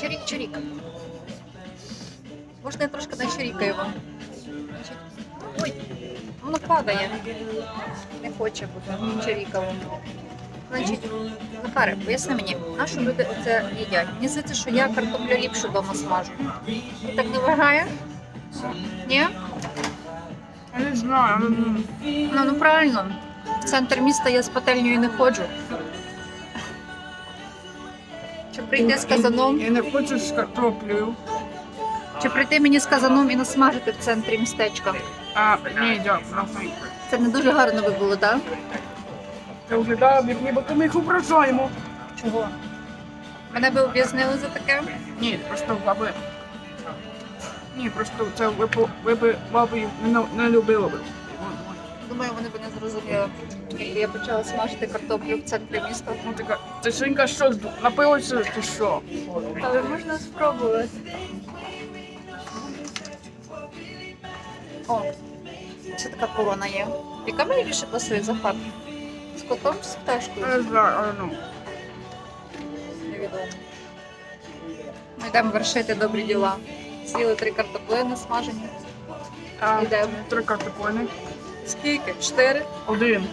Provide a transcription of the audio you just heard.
Чурік-чурік. Можна я трошки начурікаю вам. Ой, воно падає. Не хоче бути чуріковим. Значить, Захаре, поясни мені, на що люди це їдять? Мені здається, що я картоплю ліпшу вдома смажу. Ти так не вважає? Ні? Я не знаю. Ну, ну правильно. В центр міста я з пательнею не ходжу. Чи прийти з казаном? І не хочеш з картоплею. Чи прийти мені з казаном і насмажити в центрі містечка? А, ні, дякую. Це не дуже гарно би було, так? Це виглядає, як ніби то ми їх ображаємо. Чого? Мене би об'яснили за таке? Ні, просто баби. Ні, просто це ви, ви, ви, ви, не ви, ви, ви, думаю, вони б не зрозуміли. Я почала смажити картоплю в центрі міста. Ну така, ти що, напилася чи що? Але можна спробувати. О, це така колона є. Яка мені більше пасує за фарб? З котом чи з пташкою? Не знаю, але ну. Невідомо. Ми йдемо вершити добрі діла. Сіли три картоплини смажені. Ем, а, Три картоплини. Скільки? Чотири? Один.